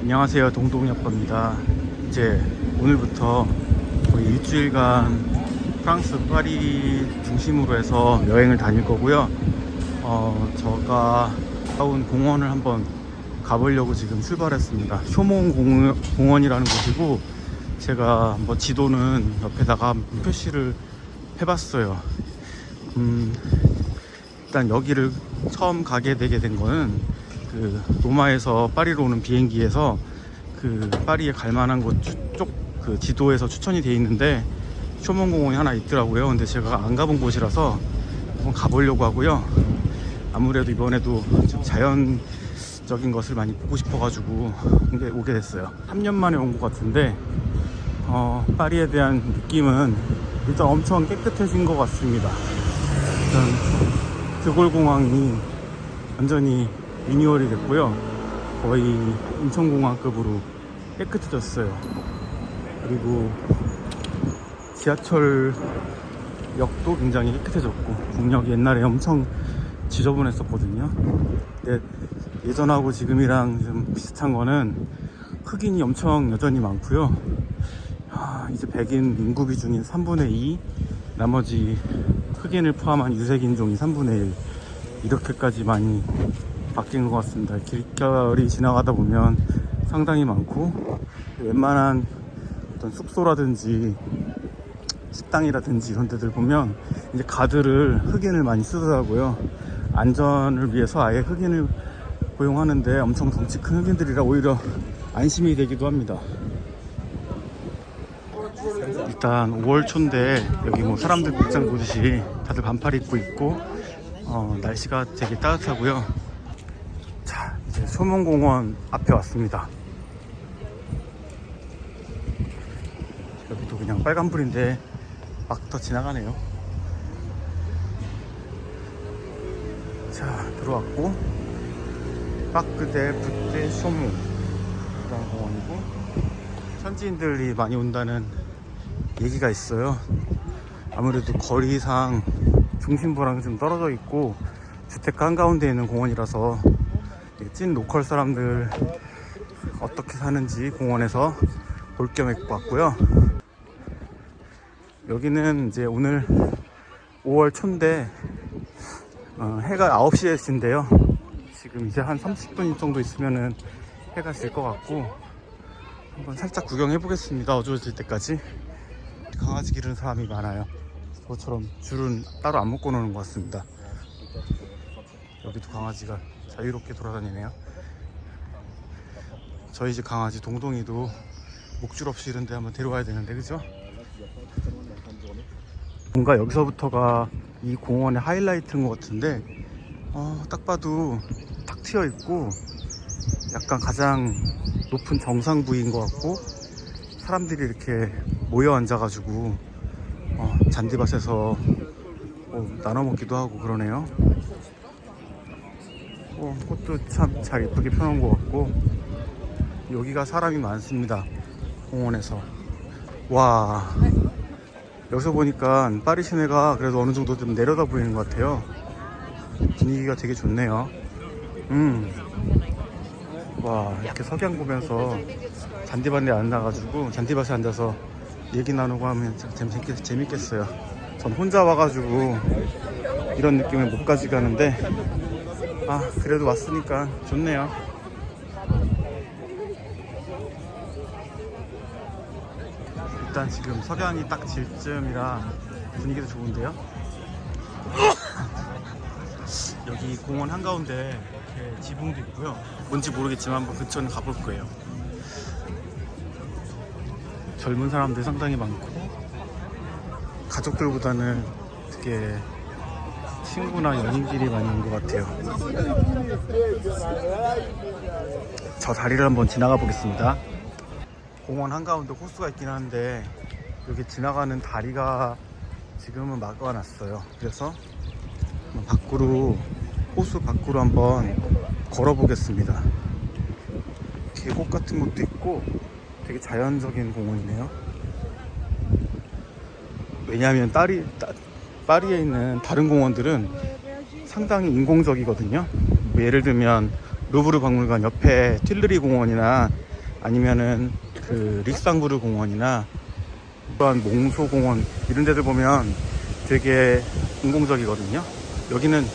안녕하세요. 동동이아빠입니다. 이제 오늘부터 거의 일주일간 프랑스 파리 중심으로 해서 여행을 다닐 거고요. 어 제가 가온 공원을 한번 가보려고 지금 출발했습니다. 쇼몽 공- 공원이라는 곳이고 제가 뭐 지도는 옆에다가 표시를 해봤어요. 음 일단 여기를 처음 가게 되게 된 거는 그 로마에서 파리로 오는 비행기에서 그 파리에 갈 만한 곳 쪽 그 지도에서 추천이 돼 있는데 쇼몬공원이 하나 있더라고요. 근데 제가 안 가본 곳이라서 한번 가보려고 하고요. 아무래도 이번에도 좀 자연적인 것을 많이 보고 싶어가지고 오게, 오게 됐어요. 3년 만에 온 것 같은데 어, 파리에 대한 느낌은 일단 엄청 깨끗해진 것 같습니다. 일단 드골 공항이 완전히 리뉴얼이 됐고요. 거의 인천공항급으로 깨끗해졌어요. 그리고 지하철 역도 굉장히 깨끗해졌고 국역이 옛날에 엄청 지저분했었거든요. 근데 예전하고 지금이랑 좀 비슷한 거는 흑인이 엄청 여전히 많고요. 아, 이제 백인 인구 비중이 3분의 2, 나머지 흑인을 포함한 유색인종이 3분의 1 이렇게까지 많이 바뀐 것 같습니다. 길결이 지나가다 보면 상당히 많고 웬만한 어떤 숙소라든지 식당이라든지 이런 데들 보면 이제 가드를 흑인을 많이 쓰더라고요. 안전을 위해서 아예 흑인을 고용하는데 엄청 덩치 큰 흑인들이라 오히려 안심이 되기도 합니다. 일단 5월 초인데 여기 뭐 사람들 복장 보듯이 다들 반팔 입고 있고 어, 날씨가 되게 따뜻하고요. 소문공원 앞에 왔습니다. 여기도 그냥 빨간불인데 막 더 지나가네요. 자 들어왔고 빠크데 붓데 쇼무 그런 공원이고 현지인들이 많이 온다는 얘기가 있어요. 아무래도 거리상 중심부랑 좀 떨어져 있고 주택가 한가운데 있는 공원이라서 찐 로컬 사람들 어떻게 사는지 공원에서 볼겸 왔고요. 여기는 이제 오늘 5월 초인데 어, 해가 9시에 진데요. 지금 이제 한 30분 정도 있으면은 해가 질 것 같고 한번 살짝 구경해 보겠습니다. 어두워질 때까지. 강아지 기르는 사람이 많아요. 저처럼 줄은 따로 안 묶어 놓는 것 같습니다. 여기도 강아지가 자유롭게 돌아다니네요. 저희 집 강아지 동동이도 목줄 없이 이런 데 한번 데려와야 되는데 그죠? 뭔가 여기서부터가 이 공원의 하이라이트인 것 같은데 어, 딱 봐도 탁 트여 있고 약간 가장 높은 정상 부위인 것 같고 사람들이 이렇게 모여 앉아가지고 어, 잔디밭에서 어, 나눠 먹기도 하고 그러네요. 어, 꽃도 참 잘 예쁘게 펴놓은 것 같고 여기가 사람이 많습니다. 공원에서 와 여기서 보니까 파리 시내가 그래도 어느 정도 좀 내려다 보이는 것 같아요. 분위기가 되게 좋네요. 음. 와, 이렇게 석양 보면서 잔디밭에 앉아가지고 잔디밭에 앉아서 얘기 나누고 하면 참 재밌겠, 재밌겠어요. 전 혼자 와가지고 이런 느낌을 못 가져가는데 아, 그래도 왔으니까 좋네요. 일단 지금 석양이 딱 질 쯤이라 분위기도 좋은데요. 여기 공원 한가운데 이렇게 지붕도 있고요. 뭔지 모르겠지만 한번 근처는 가볼 거예요. 젊은 사람들 상당히 많고 가족들보다는 되게 친구나 연인끼리 많이 온 것 같아요. 저 다리를 한번 지나가 보겠습니다. 공원 한가운데 호수가 있긴 한데 여기 지나가는 다리가 지금은 막아놨어요. 그래서 밖으로 호수 밖으로 한번 걸어보겠습니다. 계곡 같은 것도 있고 되게 자연적인 공원이네요. 왜냐하면 파리, 따- 파리에 있는 다른 공원들은 상당히 인공적이거든요. 뭐 예를 들면 루브르 박물관 옆에 틸르리 공원이나 아니면은 그 릭상부르 공원이나 또한 몽소 공원 이런 데들 보면 되게 인공적이거든요. 여기는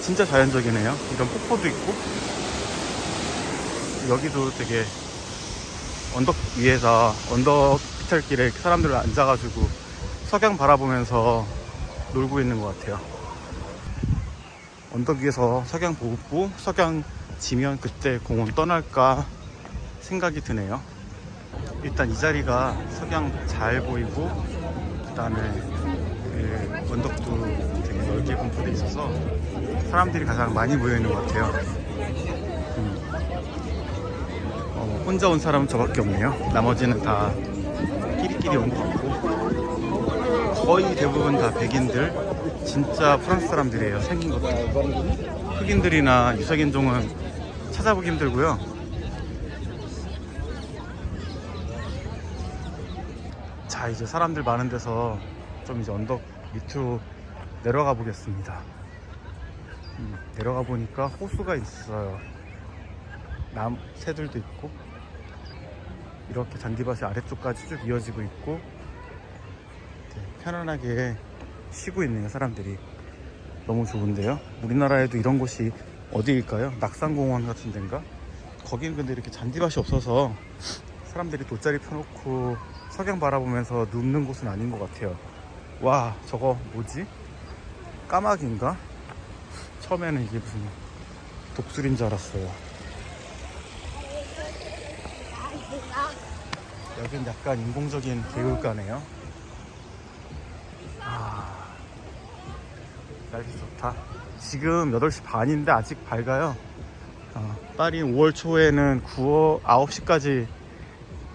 진짜 자연적이네요. 이런 폭포도 있고 여기도 되게 언덕 위에서 언덕 피탈길에 사람들 앉아가지고 석양 바라보면서 놀고 있는 것 같아요. 언덕 위에서 석양 보고 석양 지면 그때 공원 떠날까 생각이 드네요. 일단 이 자리가 석양 잘 보이고 그다음에 그 언덕도 되게 넓게 분포돼 있어서 사람들이 가장 많이 모여 있는 것 같아요. 음. 어, 혼자 온 사람은 저밖에 없네요. 나머지는 다 끼리끼리 온 것 같고 거의 대부분 다 백인들 진짜 프랑스 사람들이에요. 생긴 것도 흑인들이나 유색인종은 찾아보기 힘들고요. 자 이제 사람들 많은 데서 좀 이제 언덕 밑으로 내려가 보겠습니다. 음, 내려가 보니까 호수가 있어요. 남 새들도 있고 이렇게 잔디밭이 아래쪽까지 쭉 이어지고 있고 편안하게 쉬고 있네요 사람들이. 너무 좋은데요? 우리나라에도 이런 곳이 어디일까요? 낙산공원 같은 데인가? 거기는 근데 이렇게 잔디밭이 없어서 사람들이 돗자리 펴놓고 석양 바라보면서 눕는 곳은 아닌 것 같아요. 와 저거 뭐지? 까마귀인가? 처음에는 이게 무슨 독수리인 줄 알았어요. 여긴 약간 인공적인 개울가네요. 날씨 좋다. 지금 8시 반인데 아직 밝아요. 어, 파리 5월 초에는 9월 9시까지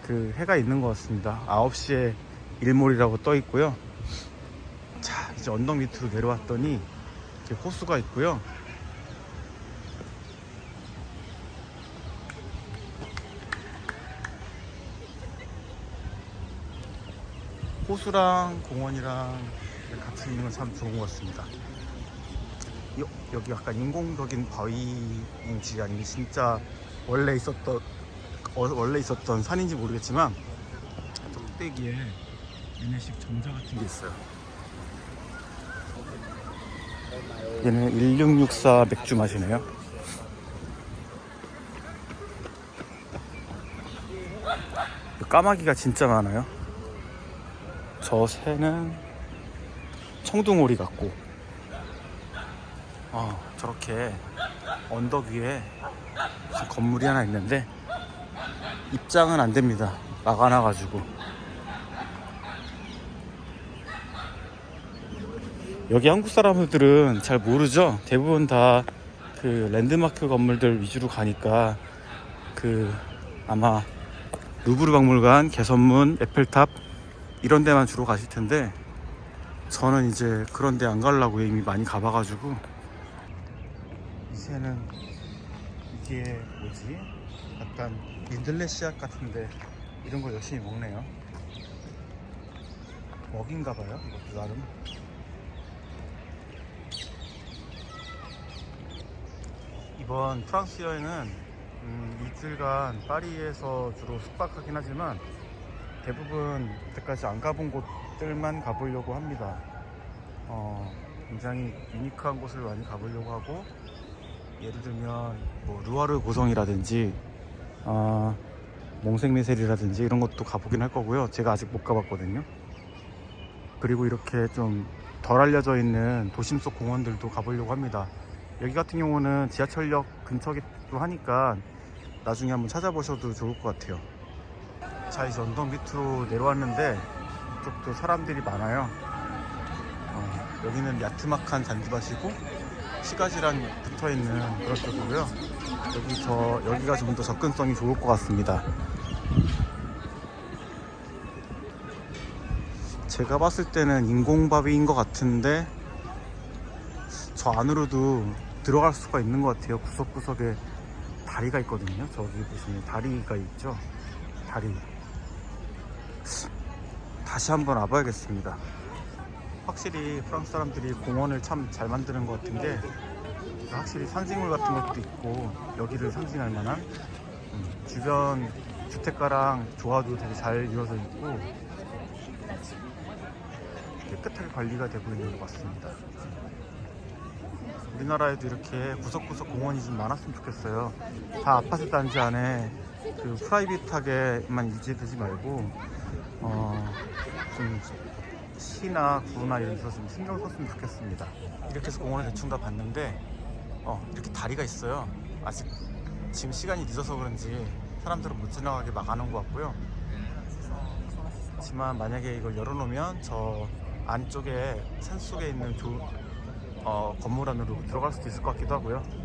그 해가 있는 것 같습니다. 9시에 일몰이라고 떠 있고요. 자, 이제 언덕 밑으로 내려왔더니 이렇게 호수가 있고요. 호수랑 공원이랑 같이 있는 건 참 좋은 것 같습니다. 여, 여기 약간 인공적인 바위인지 아니면 진짜 원래 있었던 어, 원래 있었던 산인지 모르겠지만 저 꼭대기에 얘네식 정자 같은 게 있어요. 얘는 1664 맥주 맛이네요. 까마귀가 진짜 많아요. 저 새는 청둥오리 같고. 어, 저렇게 언덕 위에 건물이 하나 있는데 입장은 안 됩니다. 막아놔 가지고. 여기 한국 사람들은 잘 모르죠? 대부분 다 그 랜드마크 건물들 위주로 가니까 그 아마 루브르 박물관 개선문 에펠탑 이런 데만 주로 가실 텐데 저는 이제 그런 데 안 가려고 이미 많이 가봐가지고 이 새는 이게 뭐지? 약간 민들레 씨앗 같은데 이런 거 열심히 먹네요 먹인가 봐요 이것도 나름 이번 프랑스 여행은 음, 이틀간 파리에서 주로 숙박하긴 하지만 대부분 이때까지 안 가본 곳들만 가보려고 합니다. 어, 굉장히 유니크한 곳을 많이 가보려고 하고 예를 들면 뭐 루아르 고성이라든지 어, 몽생메셀이라든지 이런 것도 가보긴 할 거고요. 제가 아직 못 가봤거든요. 그리고 이렇게 좀 덜 알려져 있는 도심 속 공원들도 가보려고 합니다. 여기 같은 경우는 지하철역 근처기도 하니까 나중에 한번 찾아보셔도 좋을 것 같아요. 자 이제 언덕 밑으로 내려왔는데 이쪽도 사람들이 많아요 어, 여기는 야트막한 잔디밭이고 시가지랑 붙어있는 그런 쪽이고요. 여기 저 여기가 좀 더 접근성이 좋을 것 같습니다. 제가 봤을 때는 인공바위인 것 같은데 저 안으로도 들어갈 수가 있는 것 같아요. 구석구석에 다리가 있거든요. 저기 보시면 다리가 있죠? 다리. 다시 한번 와봐야겠습니다. 확실히 프랑스 사람들이 공원을 참 잘 만드는 것 같은 게 확실히 산식물 같은 것도 있고 여기를 상징할 만한 음, 주변 주택가랑 조화도 되게 잘 이루어져 있고 깨끗하게 관리가 되고 있는 것 같습니다. 우리나라에도 이렇게 구석구석 공원이 좀 많았으면 좋겠어요. 다 아파트 단지 안에 그 프라이빗하게만 유지되지 말고 어, 좀 시나 구나 이런 데서 좀 신경 썼으면 좋겠습니다. 이렇게 해서 공원을 대충 다 봤는데 어, 이렇게 다리가 있어요. 아직 지금 시간이 늦어서 그런지 사람들은 못 지나가게 막아놓은 것 같고요. 하지만 만약에 이걸 열어놓으면 저 안쪽에 산 속에 있는 조, 어, 건물 안으로 들어갈 수도 있을 것 같기도 하고요.